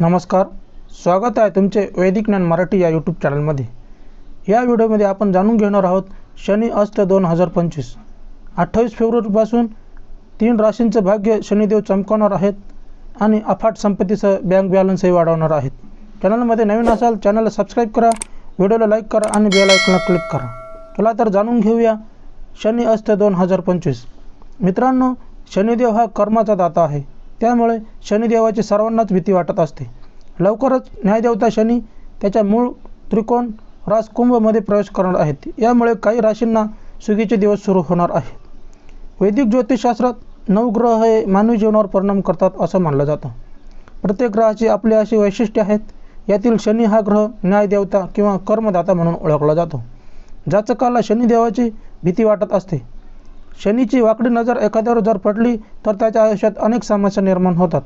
नमस्कार. स्वागत आहे तुमचे वैदिक ज्ञान मराठी या यूट्यूब चॅनलमध्ये या व्हिडिओमध्ये आपण जाणून घेणार आहोत शनी अष्ट दोन हजार पंचवीस. अठ्ठावीस फेब्रुवारीपासून तीन राशींचं भाग्य शनिदेव चमकवणार आहेत आणि अफाट संपत्तीसह बँक बॅलन्सही वाढवणार आहेत. चॅनलमध्ये नवीन असाल चॅनलला सबस्क्राईब करा व्हिडिओला लाईक करा आणि बेल आयकॉनला क्लिक करा. चला तर जाणून घेऊया शनी अष्ट दोन हजार पंचवीस. मित्रांनो शनिदेव हा कर्माचा दाता आहे. त्यामुळे शनिदेवाची सर्वांनाच भीती वाटत असते. लवकरच न्यायदेवता शनी त्याच्या मूळ त्रिकोण राजकुंभमध्ये प्रवेश करणार आहेत. यामुळे काही राशींना सुगीचे दिवस सुरू होणार आहेत. वैदिक ज्योतिषशास्त्रात नऊ ग्रह हे मानवी जीवनावर परिणाम करतात असं मानलं जातं. प्रत्येक ग्रहाची आपली अशी वैशिष्ट्ये आहेत. यातील शनी हा ग्रह न्यायदेवता किंवा कर्मदाता म्हणून ओळखला जातो. जाचकाला शनिदेवाची भीती वाटत असते. शनीची वाकडी नजर एखाद्यावर जर पडली तर त्याच्या आयुष्यात अनेक समस्या निर्माण होतात.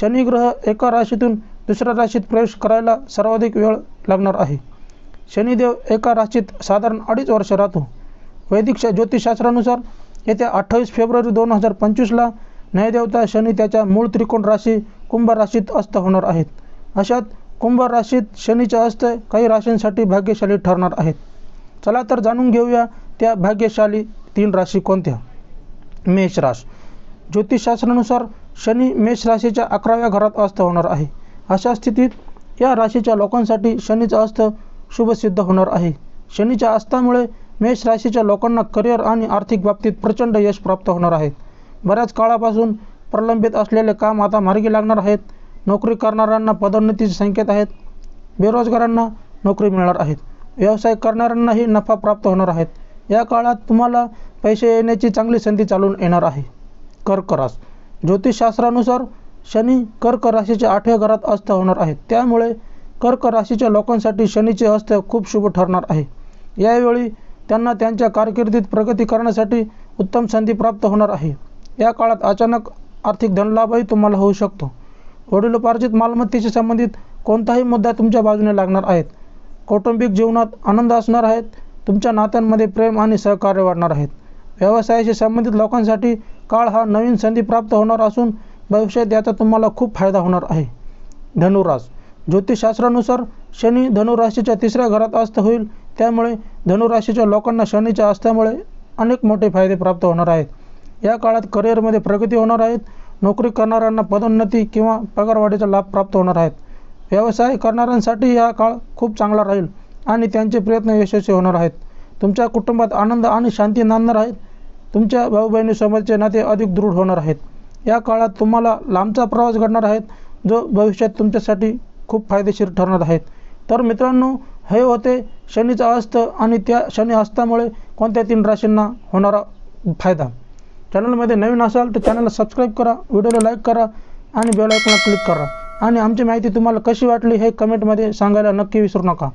शनी ग्रह एका राशीतून दुसऱ्या राशीत प्रवेश करायला सर्वाधिक वेळ लागणार आहे. शनिदेव एका राशीत साधारण अडीच वर्ष राहतो. वैदिक श- ज्योतिषशास्त्रानुसार येत्या अठ्ठावीस फेब्रुवारी दोन हजार पंचवीसला न्यायदेवता शनी त्याच्या मूळ त्रिकोण राशी कुंभ राशीत अस्त होणार आहेत. अशात कुंभ राशीत शनीचे अस्त काही राशींसाठी भाग्यशाली ठरणार आहेत. चला तर जाणून घेऊया त्या भाग्यशाली तीन राशी कोणत्या? मेष राश. ज्योतिषशास्त्रानुसार शनी मेष राशीच्या अकराव्या घरात अस्त होणार आहे. अशा स्थितीत या राशीच्या लोकांसाठी शनीचा अस्त शुभसिद्ध होणार आहे. शनीच्या अस्तामुळे मेष राशीच्या लोकांना करिअर आणि आर्थिक बाबतीत प्रचंड यश प्राप्त होणार आहे. बऱ्याच काळापासून प्रलंबित असलेले काम आता मार्गी लागणार आहेत. नोकरी करणाऱ्यांना पदोन्नतीचे संकेत आहेत. बेरोजगारांना नोकरी मिळणार आहेत. व्यवसाय करणाऱ्यांनाही नफा प्राप्त होणार आहेत. या काळात तुम्हाला पैसे येण्याची चांगली संधी चालून येणार आहे. कर्क रास ज्योतिषशास्त्रानुसार शनी कर्क राशीच्या आठव्या घरात अस्त होणार आहेत त्यामुळे कर्क राशीच्या लोकांसाठी शनीचे अस्त खूप शुभ ठरणार आहे. यावेळी त्यांना त्यांच्या कारकिर्दीत प्रगती करण्यासाठी उत्तम संधी प्राप्त होणार आहे. या काळात अचानक आर्थिक धनलाभही तुम्हाला होऊ शकतो. वडिलोपार्जित मालमत्तेशी संबंधित कोणताही मुद्दा तुमच्या बाजूने लागणार आहेत. कौटुंबिक जीवनात आनंद असणार आहेत. तुमच्या नात्यांमध्ये प्रेम आणि सहकार्य वाढणार आहेत. व्यवसायाशी संबंधित लोकांसाठी काळ हा नवीन संधी प्राप्त होणार असून भविष्यात याचा तुम्हाला खूप फायदा होणार आहे. धनुरास ज्योतिषशास्त्रानुसार शनी धनुराशीच्या तिसऱ्या घरात अस्त होईल. त्यामुळे धनुराशीच्या लोकांना शनीच्या अस्त्यामुळे अनेक मोठे फायदे प्राप्त होणार आहेत. या काळात करिअरमध्ये प्रगती होणार आहेत. नोकरी करणाऱ्यांना पदोन्नती किंवा पगारवाढीचा लाभ प्राप्त होणार आहेत. व्यवसाय करणाऱ्यांसाठी हा काळ खूप चांगला राहील. आणि त्यांचे प्रयत्न यशस्वी होणार आहेत. तुमच्या कुटुंबात आनंद आणि शांती नांदणार आहेत. तुमच्या भाऊ बहिणीसोबतचे नाते अधिक दृढ होणार आहेत. या काळात तुम्हाला लांबचा प्रवास घडणार आहेत जो भविष्यात तुमच्यासाठी खूप फायदेशीर ठरणार आहेत. तर मित्रांनो हे होते शनीचा अस्त आणि त्या शनी अस्तामुळे कोणत्या तीन राशींना होणारा फायदा. चॅनलमध्ये नवीन असाल तर चॅनलला सबस्क्राईब करा व्हिडिओला लाईक करा आणि बेल आयकॉनला क्लिक करा. आणि आमची माहिती तुम्हाला कशी वाटली हे कमेंटमध्ये सांगायला नक्की विसरू नका.